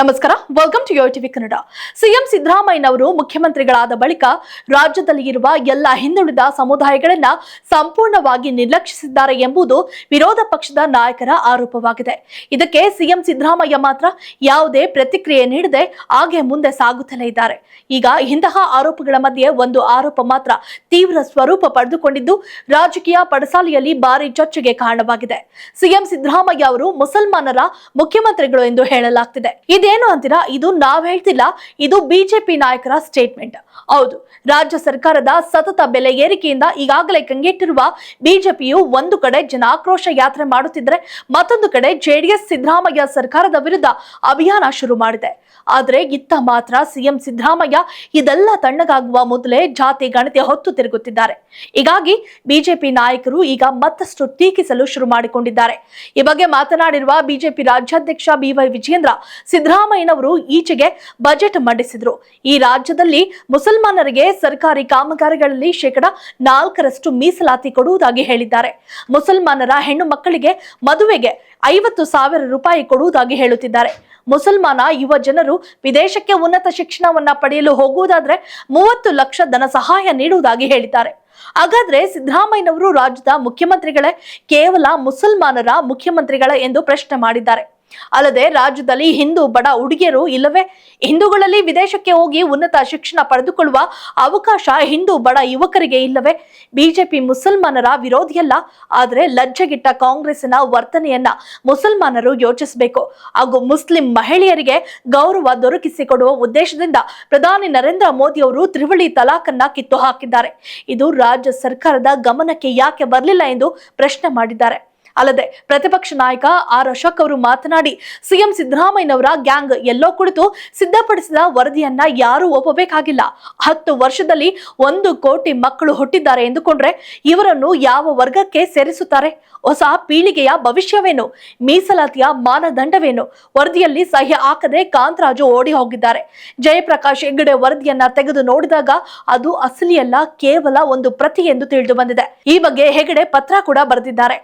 ನಮಸ್ಕಾರ. Welcome to your TV Kannada CM ಸಿದ್ದರಾಮಯ್ಯನವರು ಮುಖ್ಯಮಂತ್ರಿಗಳಾದ ಬಳಿಕ ರಾಜ್ಯದಲ್ಲಿ ಇರುವ ಎಲ್ಲ ಹಿಂದುಳಿದ ಸಮುದಾಯಗಳನ್ನ ಸಂಪೂರ್ಣವಾಗಿ ನಿರ್ಲಕ್ಷಿಸಿದ್ದಾರೆ ಎಂಬುದು ವಿರೋಧ ಪಕ್ಷದ ನಾಯಕರ ಆರೋಪವಾಗಿದೆ. ಇದಕ್ಕೆ ಸಿಎಂ ಸಿದ್ದರಾಮಯ್ಯ ಮಾತ್ರ ಯಾವುದೇ ಪ್ರತಿಕ್ರಿಯೆ ನೀಡದೆ ಹಾಗೆ ಮುಂದೆ ಸಾಗುತ್ತಲೇ ಇದ್ದಾರೆ. ಈಗ ಇಂತಹ ಆರೋಪಗಳ ಮಧ್ಯೆ ಒಂದು ಆರೋಪ ಮಾತ್ರ ತೀವ್ರ ಸ್ವರೂಪ ಪಡೆದುಕೊಂಡಿದ್ದು ರಾಜಕೀಯ ಪಡಸಾಲೆಯಲ್ಲಿ ಭಾರಿ ಚರ್ಚೆಗೆ ಕಾರಣವಾಗಿದೆ. ಸಿಎಂ ಸಿದ್ದರಾಮಯ್ಯ ಅವರು ಮುಸಲ್ಮಾನರ ಮುಖ್ಯಮಂತ್ರಿಗಳು ಎಂದು ಹೇಳಲಾಗ್ತಿದೆ. ಇದೇನು ಅಂತೀರಾ? ಇದು ನಾವ್ ಹೇಳ್ತಿಲ್ಲ, ಇದು ಬಿಜೆಪಿ ನಾಯಕರ ಸ್ಟೇಟ್ಮೆಂಟ್ ಹೌದು, ರಾಜ್ಯ ಸರ್ಕಾರದ ಸತತ ಬೆಲೆ ಏರಿಕೆಯಿಂದ ಈಗಾಗಲೇ ಕಂಗೆಟ್ಟಿರುವ ಬಿಜೆಪಿಯು ಒಂದು ಕಡೆ ಜನಾಕ್ರೋಶ ಯಾತ್ರೆ ಮಾಡುತ್ತಿದ್ರೆ, ಮತ್ತೊಂದು ಕಡೆ ಜೆಡಿಎಸ್ ಸಿದ್ದರಾಮಯ್ಯ ಸರ್ಕಾರದ ವಿರುದ್ಧ ಅಭಿಯಾನ ಶುರು ಮಾಡಿದೆ. ಆದ್ರೆ ಇತ್ತ ಮಾತ್ರ ಸಿಎಂ ಸಿದ್ದರಾಮಯ್ಯ ಇದೆಲ್ಲ ತಣ್ಣಗಾಗುವ ಮೊದಲೇ ಜಾತಿ ಗಣತಿ ಹೊತ್ತು ತಿರುಗುತ್ತಿದ್ದಾರೆ. ಹೀಗಾಗಿ ಬಿಜೆಪಿ ನಾಯಕರು ಈಗ ಮತ್ತಷ್ಟು ಟೀಕಿಸಲು ಶುರು ಮಾಡಿಕೊಂಡಿದ್ದಾರೆ. ಈ ಬಗ್ಗೆ ಮಾತನಾಡಿರುವ ಬಿಜೆಪಿ ರಾಜ್ಯಾಧ್ಯಕ್ಷ ಬಿವೈ ವಿಜೇಂದ್ರ ಸಿದ್ದರಾಮಯ್ಯನವರು ಈಚೆಗೆ ಬಜೆಟ್ ಮಂಡಿಸಿದ್ರು. ಈ ರಾಜ್ಯದಲ್ಲಿ ಮುಸಲ್ಮಾನರಿಗೆ ಸರ್ಕಾರಿ ಕಾಮಗಾರಿಗಳಲ್ಲಿ ಶೇಕಡ ನಾಲ್ಕರಷ್ಟು ಮೀಸಲಾತಿ ಕೊಡುವುದಾಗಿ ಹೇಳಿದ್ದಾರೆ. ಮುಸಲ್ಮಾನರ ಹೆಣ್ಣು ಮಕ್ಕಳಿಗೆ ಮದುವೆಗೆ ಐವತ್ತು ಸಾವಿರ ರೂಪಾಯಿ ಕೊಡುವುದಾಗಿ ಹೇಳುತ್ತಿದ್ದಾರೆ. ಮುಸಲ್ಮಾನ ಯುವ ಜನರು ವಿದೇಶಕ್ಕೆ ಉನ್ನತ ಶಿಕ್ಷಣವನ್ನ ಪಡೆಯಲು ಹೋಗುವುದಾದ್ರೆ ಮೂವತ್ತು ಲಕ್ಷ ಧನ ಸಹಾಯ ನೀಡುವುದಾಗಿ ಹೇಳಿದ್ದಾರೆ. ಹಾಗಾದ್ರೆ ಸಿದ್ದರಾಮಯ್ಯನವರು ರಾಜ್ಯದ ಮುಖ್ಯಮಂತ್ರಿಗಳೇ ಕೇವಲ ಮುಸಲ್ಮಾನರ ಮುಖ್ಯಮಂತ್ರಿಗಳೇ ಎಂದು ಪ್ರಶ್ನೆ ಮಾಡಿದ್ದಾರೆ. ಅಲ್ಲದೆ ರಾಜ್ಯದಲ್ಲಿ ಹಿಂದೂ ಬಡ ಹುಡುಗಿಯರು ಇಲ್ಲವೇ? ಹಿಂದೂಗಳಲ್ಲಿ ವಿದೇಶಕ್ಕೆ ಹೋಗಿ ಉನ್ನತ ಶಿಕ್ಷಣ ಪಡೆದುಕೊಳ್ಳುವ ಅವಕಾಶ ಹಿಂದೂ ಬಡ ಯುವಕರಿಗೆ ಇಲ್ಲವೇ? ಬಿಜೆಪಿ ಮುಸಲ್ಮಾನರ ವಿರೋಧಿಯಲ್ಲ? ಆದರೆ ಲಜ್ಜೆಗಿಟ್ಟ ಕಾಂಗ್ರೆಸ್ನ ವರ್ತನೆಯನ್ನ ಮುಸಲ್ಮಾನರು ಯೋಚಿಸಬೇಕು. ಹಾಗೂ ಮುಸ್ಲಿಂ ಮಹಿಳೆಯರಿಗೆ ಗೌರವ ದೊರಕಿಸಿಕೊಡುವ ಉದ್ದೇಶದಿಂದ ಪ್ರಧಾನಿ ನರೇಂದ್ರ ಮೋದಿ ಅವರು ತ್ರಿವಳಿ ತಲಾಖನ್ನ ಕಿತ್ತು ಹಾಕಿದ್ದಾರೆ ಇದು ರಾಜ್ಯ ಸರ್ಕಾರದ ಗಮನಕ್ಕೆ ಯಾಕೆ ಬರಲಿಲ್ಲ ಎಂದು ಪ್ರಶ್ನೆ ಮಾಡಿದ್ದಾರೆ. ಅಲ್ಲದೆ ಪ್ರತಿಪಕ್ಷ ನಾಯಕ ಆರ್ ಅಶೋಕ್ ಅವರು ಮಾತನಾಡಿ, ಸಿಎಂ ಸಿದ್ದರಾಮಯ್ಯನವರ ಗ್ಯಾಂಗ್ ಎಲ್ಲೋ ಕುಳಿತು ಸಿದ್ಧಪಡಿಸಿದ ವರದಿಯನ್ನ ಯಾರೂ ಒಪ್ಪಬೇಕಾಗಿಲ್ಲ. ಹತ್ತು ವರ್ಷದಲ್ಲಿ ಒಂದು ಕೋಟಿ ಮಕ್ಕಳು ಹುಟ್ಟಿದ್ದಾರೆ ಎಂದುಕೊಂಡ್ರೆ ಇವರನ್ನು ಯಾವ ವರ್ಗಕ್ಕೆ ಸೇರಿಸುತ್ತಾರೆ? ಹೊಸ ಪೀಳಿಗೆಯ ಭವಿಷ್ಯವೇನು? ಮೀಸಲಾತಿಯ ಮಾನದಂಡವೇನು? ವರದಿಯಲ್ಲಿ ಸಹ್ಯ ಹಾಕದೆ ಕಾಂತರಾಜು ಓಡಿ ಹೋಗಿದ್ದಾರೆ. ಜಯಪ್ರಕಾಶ್ ಹೆಗ್ಗಡೆ ವರದಿಯನ್ನ ತೆಗೆದು ನೋಡಿದಾಗ ಅದು ಅಸಲಿಯಲ್ಲ, ಕೇವಲ ಒಂದು ಪ್ರತಿ ಎಂದು ತಿಳಿದು ಬಂದಿದೆ. ಈ ಬಗ್ಗೆ ಹೆಗಡೆ ಪತ್ರ ಕೂಡ ಬರೆದಿದ್ದಾರೆ.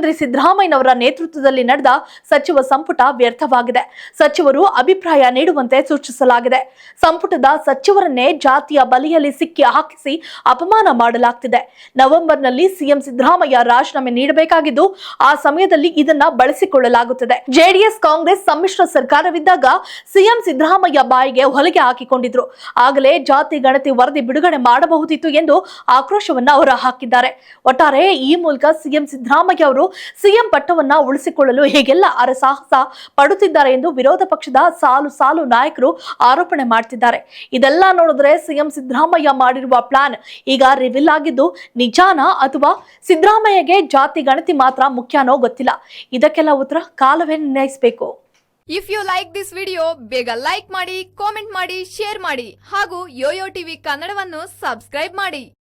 ಮುಖ್ಯಮಂತ್ರಿ ಸಿದ್ದರಾಮಯ್ಯನವರ ನೇತೃತ್ವದಲ್ಲಿ ನಡೆದ ಸಚಿವ ಸಂಪುಟ ವ್ಯರ್ಥವಾಗಿದೆ. ಸಚಿವರು ಅಭಿಪ್ರಾಯ ನೀಡುವಂತೆ ಸೂಚಿಸಲಾಗಿದೆ. ಸಂಪುಟದ ಸಚಿವರನ್ನೇ ಜಾತಿಯ ಬಲಿಯಲ್ಲಿ ಸಿಕ್ಕಿ ಹಾಕಿಸಿ ಅಪಮಾನ ಮಾಡಲಾಗ್ತಿದೆ. ನವೆಂಬರ್ನಲ್ಲಿ ಸಿಎಂ ಸಿದ್ದರಾಮಯ್ಯ ರಾಜೀನಾಮೆ ನೀಡಬೇಕಾಗಿದ್ದು, ಆ ಸಮಯದಲ್ಲಿ ಇದನ್ನ ಬಳಸಿಕೊಳ್ಳಲಾಗುತ್ತದೆ. ಜೆಡಿಎಸ್, ಕಾಂಗ್ರೆಸ್ ಸಮ್ಮಿಶ್ರ ಸರ್ಕಾರವಿದ್ದಾಗ ಸಿಎಂ ಸಿದ್ದರಾಮಯ್ಯ ಬಾಯಿಗೆ ಹೊಲಿಗೆ ಹಾಕಿಕೊಂಡಿದ್ರು. ಆಗಲೇ ಜಾತಿ ಗಣತಿ ವರದಿ ಬಿಡುಗಡೆ ಮಾಡಬಹುದಿತ್ತು ಎಂದು ಆಕ್ರೋಶವನ್ನ ಹೊರ ಹಾಕಿದ್ದಾರೆ ಒಟ್ಟಾರೆ ಈ ಮೂಲಕ ಸಿಎಂ ಸಿದ್ದರಾಮಯ್ಯ ಅವರು ಸಿಎಂ ಪಟ್ಟವನ್ನ ಉಳಿಸಿಕೊಳ್ಳಲು ಹೇಗೆಲ್ಲ ಅರಸಾಹಸ ಪಡುತ್ತಿದ್ದಾರೆ ಎಂದು ವಿರೋಧ ಪಕ್ಷದ ಸಾಲು ಸಾಲು ನಾಯಕರು ಆರೋಪಣೆ ಮಾಡ್ತಿದ್ದಾರೆ. ಇದೆಲ್ಲ ನೋಡಿದ್ರೆ ಸಿಎಂ ಸಿದ್ದರಾಮಯ್ಯ ಮಾಡಿರುವ ಪ್ಲಾನ್ ಈಗ ರಿವಿಲ್ ಆಗಿದ್ದು ನಿಜಾನ ಅಥವಾ ಸಿದ್ದರಾಮಯ್ಯಗೆ ಜಾತಿ ಗಣತಿ ಮಾತ್ರ ಮುಖ್ಯನೋ ಗೊತ್ತಿಲ್ಲ. ಇದಕ್ಕೆಲ್ಲ ಉತ್ತರ ಕಾಲವೇ ನಿರ್ಣಯಿಸಬೇಕು. If you like this video ಬೇಗ ಲೈಕ್ ಮಾಡಿ ಕಾಮೆಂಟ್ ಮಾಡಿ ಶೇರ್ ಮಾಡಿ ಹಾಗೂ ಯೋಯೋ ಟಿವಿ ಕನ್ನಡವನ್ನು ಸಬ್ಸ್ಕ್ರೈಬ್ ಮಾಡಿ.